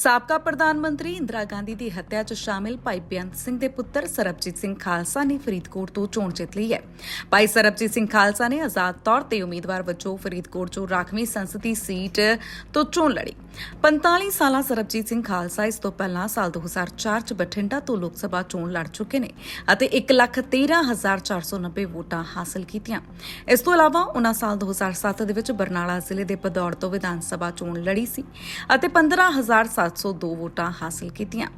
ਸਾਬਕਾ ਪ੍ਰਧਾਨ ਮੰਤਰੀ ਇੰਦਰਾ ਗਾਂਧੀ ਦੀ ਹੱਤਿਆ 'ਚ ਸ਼ਾਮਿਲ ਭਾਈ ਬੇਅੰਤ ਸਿੰਘ ਦੇ ਪੁੱਤਰ ਸਰਬਜੀਤ ਸਿੰਘ ਖਾਲਸਾ ਨੇ ਫਰੀਦਕੋਟ ਤੋਂ ਚੋਣ ਜਿੱਤ ਲਈ ਹੈ। ਭਾਈ ਸਰਬਜੀਤ ਸਿੰਘ ਖਾਲਸਾ ਨੇ ਆਜ਼ਾਦ ਤੌਰ ਤੇ ਉਮੀਦਵਾਰ ਵਜੋਂ ਫਰੀਦਕੋਟ 'ਚੋਂ ਰਾਖਵੀਂ ਸੰਸਦੀ ਸੀਟ ਤੋਂ ਚੋਣ ਲੜੀ। 45 ਸਾਲਾ ਸਰਬਜੀਤ ਸਿੰਘ ਖਾਲਸਾ ਇਸ ਤੋਂ ਪਹਿਲਾਂ ਸਾਲ 2004 'ਚ ਬਠਿੰਡਾ ਤੋਂ ਲੋਕ ਸਭਾ ਚੋਣ ਲੜ ਚੁੱਕੇ ਨੇ ਅਤੇ 113490 ਵੋਟਾਂ ਹਾਸਲ ਕੀਤੀਆਂ। ਇਸ ਤੋਂ ਇਲਾਵਾ ਉਹਨਾਂ ਸਾਲ 2007 ਦੇ ਵਿੱਚ ਬਰਨਾਲਾ ਜ਼ਿਲ੍ਹੇ ਦੇ ਭਦੌੜ ਤੋਂ ਵਿਧਾਨ ਸਭਾ ਚੋਣ ਲੜੀ ਸੀ ਅਤੇ 15702 ਵੋਟਾਂ ਹਾਸਲ ਕੀਤੀਆਂ।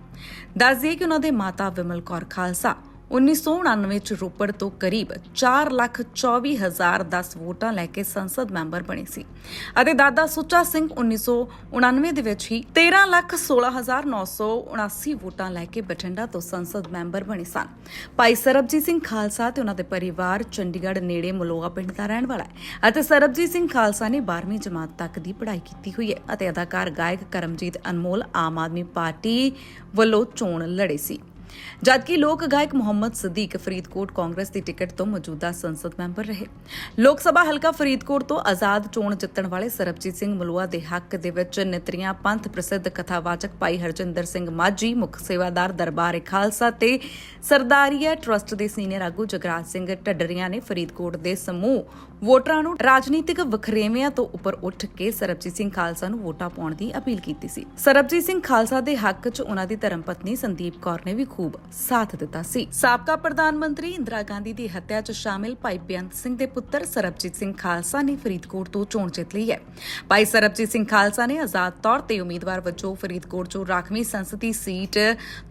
ਦੱਸ ਦਈਏ ਕਿ ਉਹਨਾਂ ਦੇ ਮਾਤਾ ਵਿਮਲ ਕੌਰ ਖਾਲਸਾ 1999 ਚ ਰੋਪੜ ਤੋਂ ਕਰੀਬ 424010 ਵੋਟਾਂ ਲੈ ਕੇ ਸੰਸਦ ਮੈਂਬਰ ਬਣੇ ਸੀ। ਅਤੇ ਦਾਦਾ ਸੁੱਚਾ ਸਿੰਘ 1999 ਦੇ ਵਿੱਚ ਹੀ 13,16,979 ਵੋਟਾਂ ਲੈ ਕੇ ਬਠਿੰਡਾ ਤੋਂ ਸੰਸਦ ਮੈਂਬਰ ਬਣੇ ਸਨ। ਭਾਈ ਸਰਬਜੀਤ ਸਿੰਘ ਖਾਲਸਾ ਤੇ ਉਹਨਾਂ ਦੇ ਪਰਿਵਾਰ ਚੰਡੀਗੜ੍ਹ ਨੇੜੇ ਮਲੋਆ ਪਿੰਡ ਦਾ ਰਹਿਣ ਵਾਲਾ ਹੈ ਅਤੇ ਸਰਬਜੀਤ ਸਿੰਘ ਖਾਲਸਾ ਨੇ 12ਵੀਂ ਜਮਾਤ ਤੱਕ ਦੀ ਪੜ੍ਹਾਈ ਕੀਤੀ ਹੋਈ ਹੈ ਅਤੇ ਅਦਾਕਾਰ ਗਾਇਕ ਕਰਮਜੀਤ ਅਨਮੋਲ ਆਮ ਆਦਮੀ ਪਾਰਟੀ ਵੱਲੋਂ ਚੋਣ ਲੜੇ ਸੀ। ਜਦਕਿ ਲੋਕ ਗਾਇਕ ਮੁਹੰਮਦ ਸਦੀਕ ਫਰੀਦਕੋਟ ਕਾਂਗਰਸ ਦੀ ਟਿਕਟ ਤੋਂ ਮੌਜੂਦਾ ਸੰਸਦ ਮੈਂਬਰ ਰਹੇ। ਲੋਕ ਸਭਾ ਹਲਕਾ ਫਰੀਦਕੋਟ ਤੋਂ ਆਜ਼ਾਦ ਚੋਣ ਜਿੱਤਣ ਵਾਲੇ ਸਰਬਜੀਤ ਸਿੰਘ ਮਲੂਆ ਦੇ ਹੱਕ ਦੇ ਵਿੱਚ ਨਿਤਰੀਆਂ, ਪੰਥ ਪ੍ਰਸਿੱਧ ਕਥਾਵਾਚਕ ਭਾਈ ਹਰਜਿੰਦਰ ਸਿੰਘ ਮਾਝੀ, ਮੁੱਖ ਸੇਵਾਦਾਰ ਦਰਬਾਰ ਖਾਲਸਾ ਤੇ ਸਰਦਾਰੀਆ ਟਰਸਟ ਦੇ ਸੀਨੀਅਰ ਆਗੂ ਜਗਰਾਜ ਸਿੰਘ ਢੱਡਰੀਆਂ ਨੇ ਫਰੀਦਕੋਟ ਦੇ ਸਮੂਹ ਵੋਟਰਾਂ ਨੂੰ ਰਾਜਨੀਤਿਕ ਵਖਰੇਵਿਆਂ ਤੋਂ ਉੱਪਰ ਉੱਠ ਕੇ ਸਰਬਜੀਤ ਸਿੰਘ ਖਾਲਸਾ ਨੂੰ ਵੋਟਾਂ ਪਾਉਣ ਦੀ ਅਪੀਲ ਕੀਤੀ ਸੀ। ਸਰਬਜੀਤ ਸਿੰਘ ਖਾਲਸਾ ਦੇ ਹੱਕ 'ਚ ਉਹਨਾਂ ਦੀ ਧਰਮ ਪਤਨੀ ਸੰਦੀਪ ਕੌਰ ਨੇ ਵੀ ਖੂਬ ਸਾਥ ਦਿੱਤਾ ਸੀ। ਸਾਬਕਾ ਪ੍ਰਧਾਨ ਮੰਤਰੀ ਇੰਦਰਾ ਗਾਂਧੀ ਦੀ ਹੱਤਿਆ 'ਚ ਸ਼ਾਮਿਲ ਭਾਈ ਬੇਅੰਤ ਸਿੰਘ ਦੇ ਪੁੱਤਰ ਸਰਬਜੀਤ ਸਿੰਘ ਖਾਲਸਾ ਨੇ ਫਰੀਦਕੋਟ ਤੋਂ ਚੋਣ ਜਿੱਤ ਲਈ ਹੈ। ਭਾਈ ਸਰਬਜੀਤ ਸਿੰਘ ਖਾਲਸਾ ਨੇ ਆਜ਼ਾਦ ਤੌਰ ਤੇ ਉਮੀਦਵਾਰ ਵਜੋਂ ਫਰੀਦਕੋਟ 'ਚੋਂ ਰਾਖਵੀਂ ਸੰਸਦੀ ਸੀਟ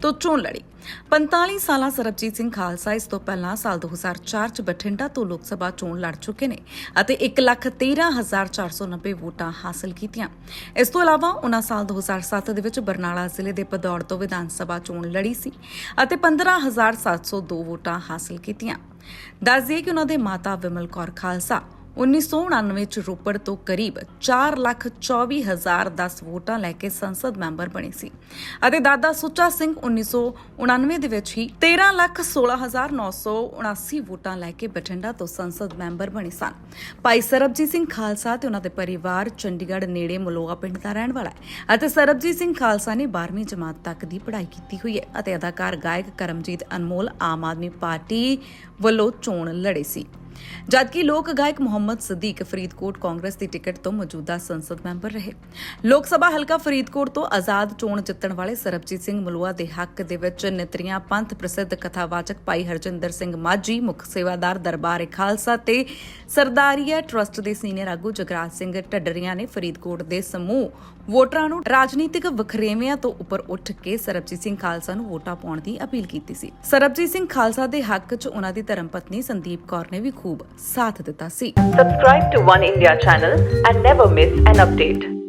ਤੋਂ ਚੋਣ ਲੜੀ। 45 ਸਾਲਾ ਸਰਬਜੀਤ ਸਿੰਘ ਖਾਲਸਾ ਇਸ ਤੋਂ ਪਹਿਲਾਂ ਸਾਲ 2004 ਚ ਬਠਿੰਡਾ ਤੋਂ ਲੋਕ ਸਭਾ ਚੋਣ ਲੜ ਚੁੱਕੇ ਨੇ ਅਤੇ 113490 ਵੋਟਾਂ ਹਾਸਲ ਕੀਤੀਆਂ। ਇਸ ਤੋਂ ਇਲਾਵਾ ਉਹਨਾਂ ਸਾਲ 2007 ਦੇ ਵਿੱਚ ਬਰਨਾਲਾ ਜ਼ਿਲ੍ਹੇ ਦੇ ਪਦੌੜ ਤੋਂ ਵਿਧਾਨ ਸਭਾ ਚੋਣ ਲੜੀ ਸੀ ਅਤੇ 15702 ਵੋਟਾਂ ਹਾਸਲ ਕੀਤੀਆਂ। ਦੱਸ ਦਈਏ ਕਿ ਉਹਨਾਂ ਦੇ ਮਾਤਾ ਵਿਮਲ ਕੌਰ ਖਾਲਸਾ 1999 ਚ ਰੋਪੜ ਤੋਂ ਕਰੀਬ 424010 ਵੋਟਾਂ ਲੈ ਕੇ ਸੰਸਦ ਮੈਂਬਰ ਬਣੇ ਸੀ। ਅਤੇ ਦਾਦਾ ਸੁੱਚਾ ਸਿੰਘ 1999 ਦੇ ਵਿੱਚ ਹੀ 13,16,979 ਵੋਟਾਂ ਲੈ ਕੇ ਬਠਿੰਡਾ ਤੋਂ ਸੰਸਦ ਮੈਂਬਰ ਬਣੇ ਸਨ। ਭਾਈ ਸਰਬਜੀਤ ਸਿੰਘ ਖਾਲਸਾ ਤੇ ਉਹਨਾਂ ਦੇ ਪਰਿਵਾਰ ਚੰਡੀਗੜ੍ਹ ਨੇੜੇ ਮਲੋਆ ਪਿੰਡ ਦਾ ਰਹਿਣ ਵਾਲਾ ਹੈ ਅਤੇ ਸਰਬਜੀਤ ਸਿੰਘ ਖਾਲਸਾ ਨੇ 12ਵੀਂ ਜਮਾਤ ਤੱਕ ਦੀ ਪੜ੍ਹਾਈ ਕੀਤੀ ਹੋਈ ਹੈ ਅਤੇ ਅਦਾਕਾਰ ਗਾਇਕ ਕਰਮਜੀਤ ਅਨਮੋਲ ਆਮ ਆਦਮੀ ਪਾਰਟੀ ਵੱਲੋਂ ਚੋਣ ਲੜੇ ਸੀ। ਜਦਕਿ ਲੋਕ ਗਾਇਕ ਮੁਹੰਮਦ ਸਦੀਕ ਫਰੀਦਕੋਟ ਕਾਂਗਰਸ ਦੀ ਟਿਕਟ ਤੋਂ ਮੌਜੂਦਾ ਸੰਸਦ ਮੈਂਬਰ ਰਹੇ। ਲੋਕ ਸਭਾ ਹਲਕਾ ਫਰੀਦਕੋਟ ਤੋਂ ਆਜ਼ਾਦ ਚੋਣ ਜਿੱਤਣ ਵਾਲੇ ਸਰਬਜੀਤ ਸਿੰਘ ਮਲੂਆ ਦੇ ਹੱਕ ਦੇ ਵਿੱਚ ਨਿਤਰੀਆਂ, ਪੰਥ ਪ੍ਰਸਿੱਧ ਕਥਾਵਾਚਕ ਭਾਈ ਹਰਜਿੰਦਰ ਸਿੰਘ ਮਾਝੀ, ਮੁੱਖ ਸੇਵਾਦਾਰ ਦਰਬਾਰ ਖਾਲਸਾ ਤੇ ਸਰਦਾਰੀਆ ਟਰਸਟ ਦੇ ਸੀਨੀਅਰ ਆਗੂ ਜਗਰਾਜ ਸਿੰਘ ਢੱਡਰੀਆਂ ਨੇ ਫਰੀਦਕੋਟ ਦੇ ਸਮੂਹ ਵੋਟਰਾਂ ਨੂੰ ਰਾਜਨੀਤਿਕ ਵਖਰੇਵਿਆਂ ਤੋਂ ਉੱਪਰ ਉੱਠ ਕੇ ਸਰਬਜੀਤ ਸਿੰਘ ਖਾਲਸਾ ਨੂੰ ਵੋਟਾਂ ਪਾਉਣ ਦੀ ਅਪੀਲ ਕੀਤੀ ਸੀ। ਸਰਬਜੀਤ ਸਿੰਘ ਖਾਲਸਾ ਦੇ ਹੱਕ 'ਚ ਉਹਨਾਂ ਦੀ ਧਰਮ ਪਤਨੀ ਸੰਦੀਪ ਕੌਰ ਨੇ ਵੀ ਖੂਬ ખૂબ સાથ દેતા C subscribe to One India channel and never miss an update